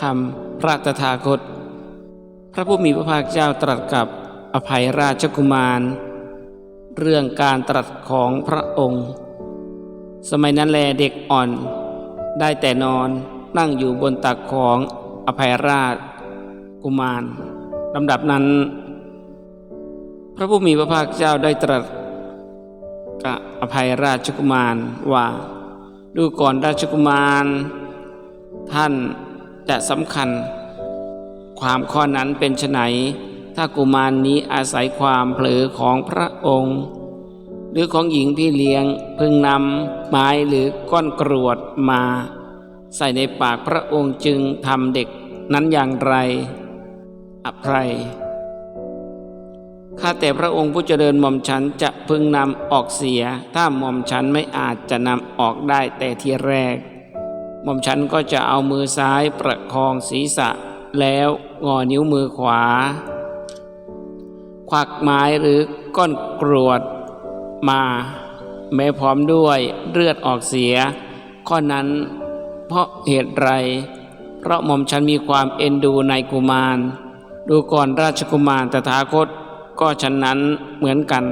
คำพระตถาคต พระผู้มีพระภาคเจ้าตรัสกับอภัยราชกุมาร เรื่องการตรัสของพระองค์ สมัยนั้นแลเด็กอ่อน ได้แต่นอนนั่งอยู่บนตักของอภัยราชกุมารลำดับนั้น พระผู้มีพระภาคเจ้าได้ตรัสกับอภัยราชกุมารว่า ดูก่อนราชกุมาร ท่าน จะสำคัญ ความข้อนั้นเป็นไฉนถ้ากุมารนี้อาศัยความเผลอของพระองค์ หรือของหญิงพี่เลี้ยงพึงนำไม้หรือก้อนกรวดมา ใส่ในปากพระองค์จึงทำเด็กนั้นอย่างไรอภัยข้าแต่พระองค์ผู้เจริญหม่อมฉันจะพึงนำออกเสีย ถ้าหม่อมฉันไม่อาจจะนำออกได้แต่ทีแรก หม่อมฉันก็จะเอามือซ้ายประคองศีรษะ แล้วงอนิ้วมือขวา ควักไม้หรือก้อนกรวดมา แม้พร้อมด้วยเลือดออกเสีย ข้อนั้นเพราะเหตุไร เพราะหม่อมฉันมีความเอ็นดูในกุมาร ดูก่อนราชกุมารตถาคตก็ฉันนั้นเหมือนกัน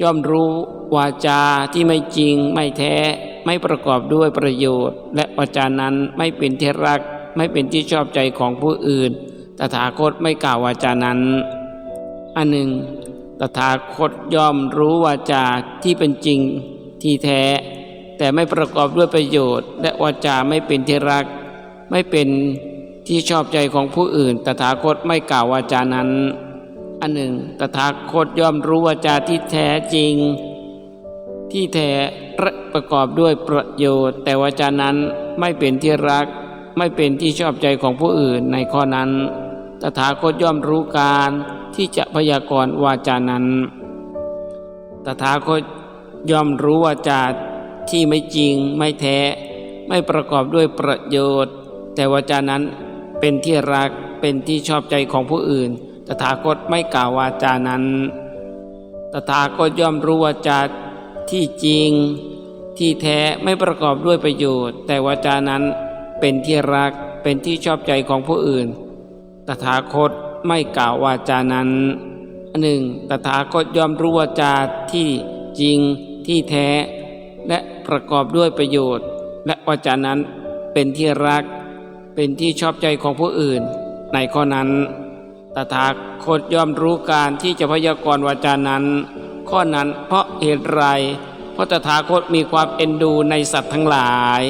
ย่อมรู้วาจาที่ไม่จริงไม่แท้ ไม่ประกอบด้วยประโยชน์ และวาจานั้นไม่เป็นที่รัก ไม่เป็นที่ชอบใจของผู้อื่น ตถาคตไม่กล่าววาจานั้น อันหนึ่ง ตถาคตย่อมรู้วาจาที่เป็นจริงที่แท้ แต่ไม่ประกอบด้วยประโยชน์ และวาจาไม่เป็นที่รัก ไม่เป็นที่ชอบใจของผู้อื่น ตถาคตไม่กล่าววาจานั้น อันหนึ่ง ตถาคตย่อมรู้วาจาที่แท้จริง ที่แท้ ประกอบด้วยประโยชน์ แต่วาจานั้นไม่เป็นที่รัก ไม่เป็นที่ชอบใจของผู้อื่นในข้อนั้น ตถาคตย่อมรู้การที่จะพยากรณ์วาจานั้น ตถาคตย่อมรู้วาจาที่ไม่จริงไม่แท้ ไม่ประกอบด้วยประโยชน์ แต่วาจานั้นเป็นที่รักเป็นที่ชอบใจของผู้อื่น ตถาคตไม่กล่าววาจานั้น ตถาคตย่อมรู้วาจา ที่จริง ที่แท้ไม่ประกอบด้วยประโยชน์ แต่วาจานั้นเป็นที่รักเป็นที่ชอบใจของผู้อื่น ตถาคตไม่กล่าววาจานั้นหนึ่งตถาคตยอมรู้วาจาที่จริงที่แท้ และประกอบด้วยประโยชน์ และวาจานั้นเป็นที่รัก เป็นที่ชอบใจของผู้อื่น ในข้อนั้น ตถาคตยอมรู้การที่จะพยากรณ์วาจานั้น ข้อนั้นเพราะเหตุไรเพราะตถาคตมีความเอ็นดูในสัตว์ทั้งหลาย